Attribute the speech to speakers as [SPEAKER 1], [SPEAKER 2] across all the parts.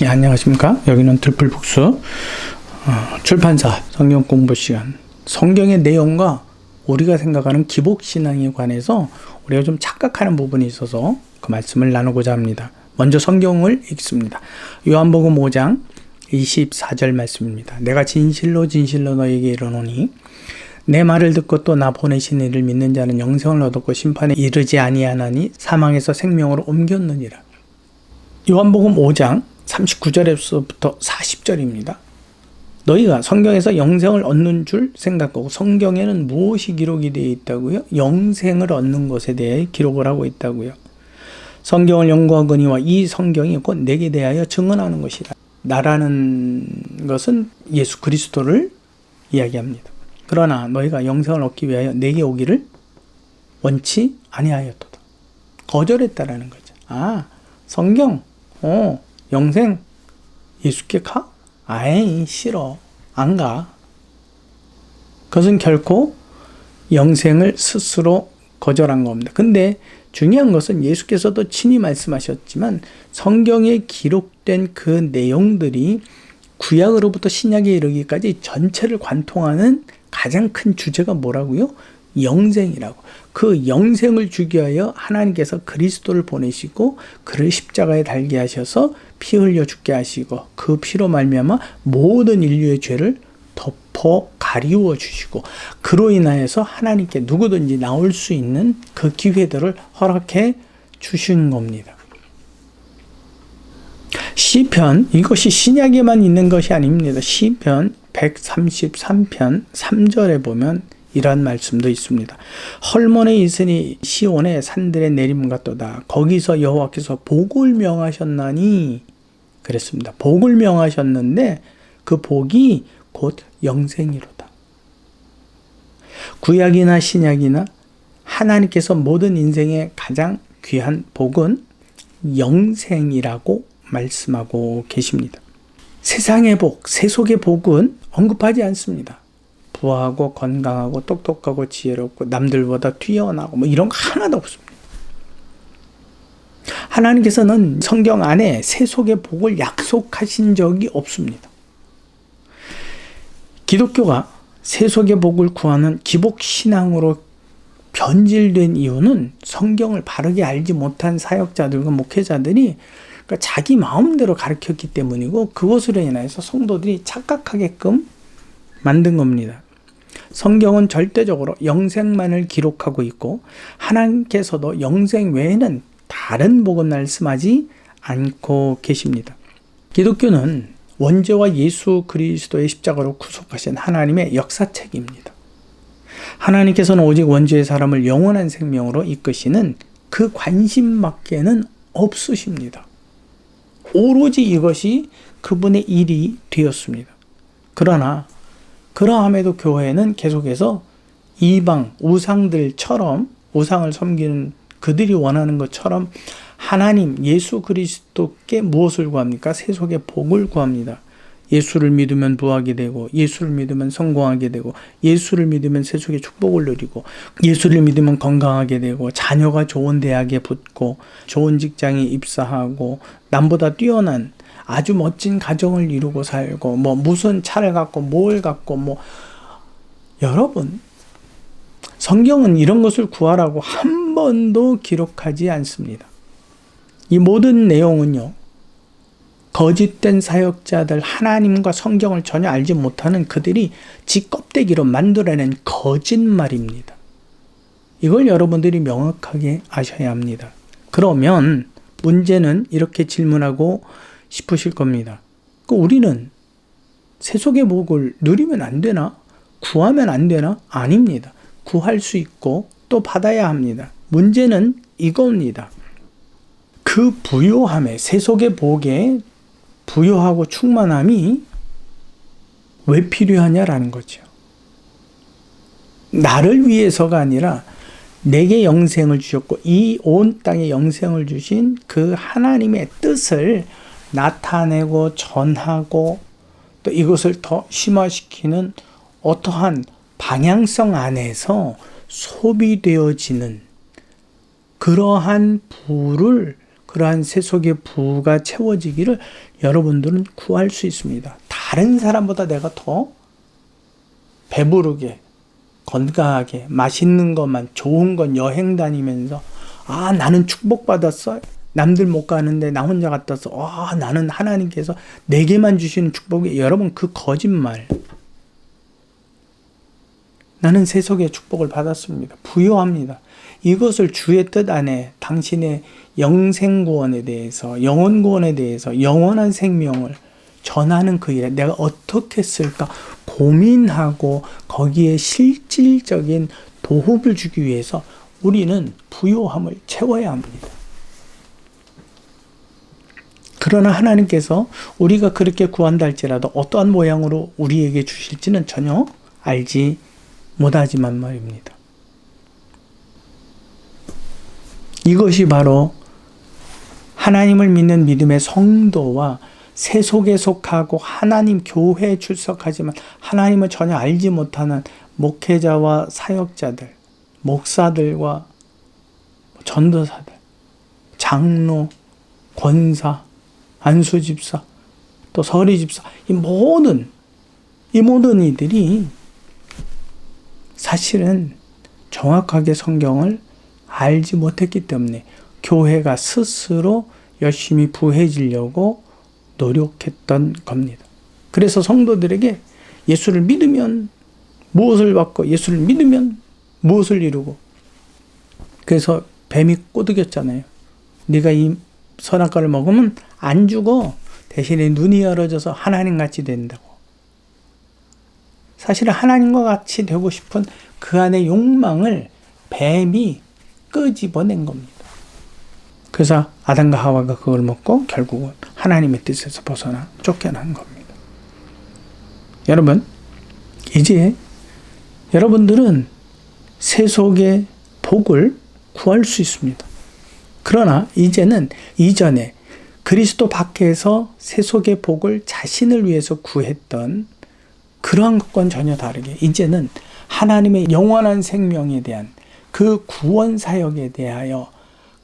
[SPEAKER 1] 네, 안녕하십니까. 여기는 들풀북수 어, 출판사 성경 공부 시간. 성경의 내용과 우리가 생각하는 기복신앙에 관해서 우리가 좀 착각하는 부분이 있어서 그 말씀을 나누고자 합니다. 먼저 성경을 읽습니다. 요한복음 5장 24절 말씀입니다. 내가 진실로 진실로 너에게 이르노니 내 말을 듣고 또 나 보내신 이를 믿는 자는 영생을 얻었고 심판에 이르지 아니하나니 사망에서 생명으로 옮겼느니라. 요한복음 5장 39절에서부터 40절입니다. 너희가 성경에서 영생을 얻는 줄 생각하고 성경에는 무엇이 기록이 되어 있다고요? 영생을 얻는 것에 대해 기록을 하고 있다고요. 성경을 연구하거니와 이 성경이 곧 내게 대하여 증언하는 것이라. 나라는 것은 예수 그리스도를 이야기합니다. 그러나 너희가 영생을 얻기 위하여 내게 오기를 원치 아니하였도다. 거절했다라는 거죠. 아, 성경, 어, 영생 예수께 가? 아이 싫어 안 가. 그것은 결코 영생을 스스로 거절한 겁니다. 근데 중요한 것은 예수께서도 친히 말씀하셨지만 성경에 기록된 그 내용들이 구약으로부터 신약에 이르기까지 전체를 관통하는 가장 큰 주제가 뭐라고요? 영생이라고. 그 영생을 주기 위하여 하나님께서 그리스도를 보내시고 그를 십자가에 달게 하셔서 피 흘려 죽게 하시고 그 피로 말미암아 모든 인류의 죄를 덮어 가리워 주시고 그로 인하여서 하나님께 누구든지 나올 수 있는 그 기회들을 허락해 주신 겁니다. 시편 이것이 신약에만 있는 것이 아닙니다. 시편 133편 3절에 보면 이러한 말씀도 있습니다. 헐몬에 있으니 시온의 산들의 내림 같도다. 거기서 여호와께서 복을 명하셨나니 그랬습니다. 복을 명하셨는데 그 복이 곧 영생이로다. 구약이나 신약이나 하나님께서 모든 인생의 가장 귀한 복은 영생이라고 말씀하고 계십니다. 세상의 복, 세속의 복은 언급하지 않습니다. 부하고 건강하고 똑똑하고 지혜롭고 남들보다 뛰어나고 뭐 이런 거 하나도 없습니다. 하나님께서는 성경 안에 세속의 복을 약속하신 적이 없습니다. 기독교가 세속의 복을 구하는 기복 신앙으로 변질된 이유는 성경을 바르게 알지 못한 사역자들과 목회자들이 그러니까 자기 마음대로 가르쳤기 때문이고 그것으로 인해서 성도들이 착각하게끔 만든 겁니다. 성경은 절대적으로 영생만을 기록하고 있고 하나님께서도 영생 외에는 다른 복은 말씀하지 않고 계십니다. 기독교는 원죄와 예수 그리스도의 십자가로 구속하신 하나님의 역사책입니다. 하나님께서는 오직 원죄의 사람을 영원한 생명으로 이끄시는 그 관심밖에는 없으십니다. 오로지 이것이 그분의 일이 되었습니다. 그러나 그러함에도 교회는 계속해서 이방 우상들처럼 우상을 섬기는 그들이 원하는 것처럼 하나님 예수 그리스도께 무엇을 구합니까? 세속의 복을 구합니다. 예수를 믿으면 부하게 되고 예수를 믿으면 성공하게 되고 예수를 믿으면 세속의 축복을 누리고 예수를 믿으면 건강하게 되고 자녀가 좋은 대학에 붙고 좋은 직장에 입사하고 남보다 뛰어난 아주 멋진 가정을 이루고 살고 뭐 무슨 차를 갖고 뭘 갖고 뭐 여러분 성경은 이런 것을 구하라고 한 번도 기록하지 않습니다. 이 모든 내용은요. 거짓된 사역자들 하나님과 성경을 전혀 알지 못하는 그들이 지 껍데기로 만들어낸 거짓말입니다. 이걸 여러분들이 명확하게 아셔야 합니다. 그러면 문제는 이렇게 질문하고 싶으실 겁니다. 그 우리는 세속의 복을 누리면 안 되나? 구하면 안 되나? 아닙니다. 구할 수 있고 또 받아야 합니다. 문제는 이겁니다. 그 부요함에 세속의 복에 부요하고 충만함이 왜 필요하냐라는 거죠. 나를 위해서가 아니라 내게 영생을 주셨고 이 온 땅에 영생을 주신 그 하나님의 뜻을 나타내고 전하고 또 이것을 더 심화시키는 어떠한 방향성 안에서 소비되어지는 그러한 부를 그러한 세속의 부가 채워지기를 여러분들은 구할 수 있습니다. 다른 사람보다 내가 더 배부르게, 건강하게, 맛있는 것만, 좋은 건 여행 다니면서, 아, 나는 축복받았어. 남들 못 가는데 나 혼자 갔다 왔어. 아, 나는 하나님께서 내게만 주시는 축복이, 여러분, 그 거짓말. 나는 세속의 축복을 받았습니다. 부여합니다. 이것을 주의 뜻 안에 당신의 영생 구원에 대해서, 영원 구원에 대해서, 영원한 생명을 전하는 그 일에 내가 어떻게 쓸까 고민하고 거기에 실질적인 도움을 주기 위해서 우리는 부요함을 채워야 합니다. 그러나 하나님께서 우리가 그렇게 구한다 할지라도 어떠한 모양으로 우리에게 주실지는 전혀 알지 못하지만 말입니다. 이것이 바로 하나님을 믿는 믿음의 성도와 세속에 속하고 하나님 교회에 출석하지만 하나님을 전혀 알지 못하는 목회자와 사역자들, 목사들과 전도사들, 장로, 권사, 안수 집사, 또 서리 집사, 이 모든, 이 모든 이들이 사실은 정확하게 성경을 알지 못했기 때문에 교회가 스스로 열심히 부해지려고 노력했던 겁니다. 그래서 성도들에게 예수를 믿으면 무엇을 받고 예수를 믿으면 무엇을 이루고 그래서 뱀이 꼬드겼잖아요. 네가 이 선악 과를 먹으면 안 죽어. 대신에 눈이 열어져서 하나님 같이 된다고. 사실은 하나님과 같이 되고 싶은 그 안의 욕망을 뱀이 끄집어낸 겁니다. 그래서 아담과 하와가 그걸 먹고 결국은 하나님의 뜻에서 벗어나 쫓겨난 겁니다. 여러분, 이제 여러분들은 세속의 복을 구할 수 있습니다. 그러나 이제는 이전에 그리스도 밖에서 세속의 복을 자신을 위해서 구했던 그러한 것과는 전혀 다르게 이제는 하나님의 영원한 생명에 대한 그 구원 사역에 대하여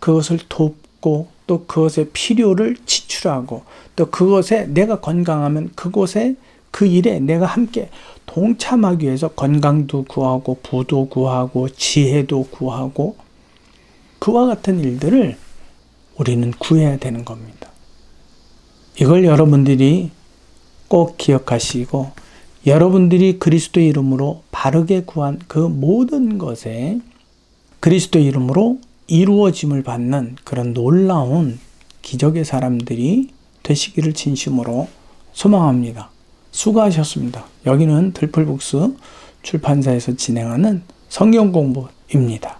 [SPEAKER 1] 그것을 돕고 또 그것의 필요를 지출하고 또 그것에 내가 건강하면 그곳에 그 일에 내가 함께 동참하기 위해서 건강도 구하고 부도 구하고 지혜도 구하고 그와 같은 일들을 우리는 구해야 되는 겁니다. 이걸 여러분들이 꼭 기억하시고 여러분들이 그리스도 이름으로 바르게 구한 그 모든 것에 그리스도 이름으로 이루어짐을 받는 그런 놀라운 기적의 사람들이 되시기를 진심으로 소망합니다. 수고하셨습니다. 여기는 들풀북스 출판사에서 진행하는 성경 공부입니다.